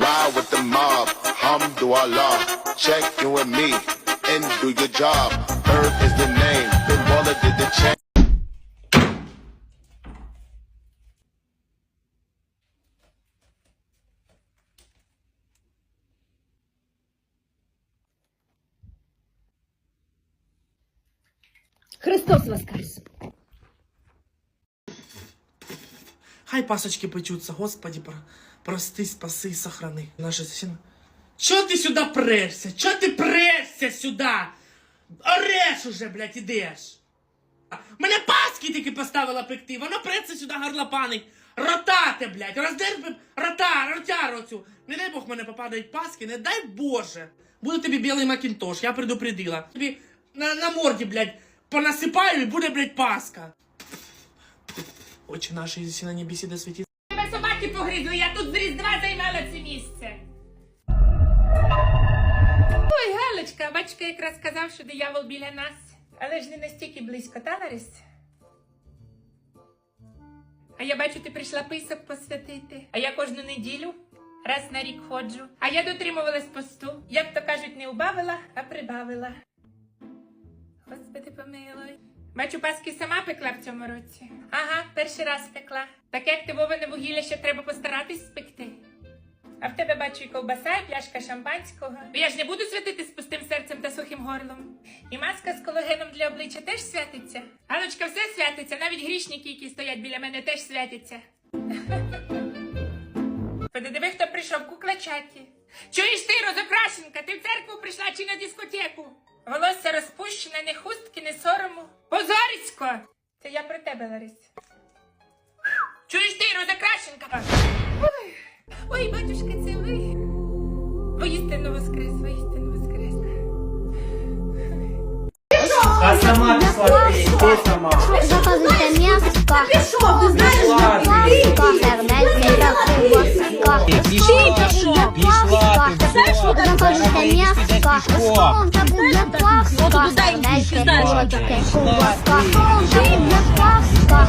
Ride with the mob, Hamdulillah. Check you and me, and do your job. Earth is the name, Христос Воскрес! Хай пасочки печутся, Господи, про, прости, спаси и сохрани. Наше сіно. Чо ти сюди прешся? Чо ти прешся сюди? Ореш уже, блядь, ідеш. Мене паски тільки поставила пекти, воно преться сюди горлопанить. Ротате, блядь, роздерпи рота, ротяру цю. Не дай Бог мене попадають паски, не дай Боже. Буде тобі білий макінтош, я предупредила. Тобі на, на морді, блядь, понасипаю і буде, блядь, паска. Очі наші, якщо на небесі де світить. Тебе собаки погризли, я тут з Різдва займала це місце. Ой, Галочка, батько якраз сказав, що диявол біля нас. Але ж не настільки близько, та Ларис? А я бачу, ти прийшла писок посвятити. А я кожну неділю раз на рік ходжу. А я дотримувалась посту. Як то кажуть, не убавила, а прибавила. Господи помилуй. Бачу, паски сама пекла в цьому році. Ага, перший раз пекла. Так як ти вугілля ще треба постаратись спекти. А в тебе бачу і ковбаса, і пляшка шампанського. Я ж не буду святити з пустим серцем та сухим горлом. І маска з колагеном для обличчя теж святиться. Галочка, все святиться, навіть грішники, які стоять біля мене, теж святяться. Подиви, хто прийшов куклачаті. Чуєш ти, розокрашенка, ти в церкву прийшла чи на дискотеку? Волосся не хустки, не сорому. Позорісько! Це я про тебе, Ларис. Чуєш ти, розокрашенка? Ой, ой, батюшка, це ви. Воістину воскрес, воістину воскрес. А сама пішла ти, ти сама. Заказуйте м'ясо, Пішов, ти знаєш, Пішко. Сколько буде паска? Дайте ножки. Сколько буде паска?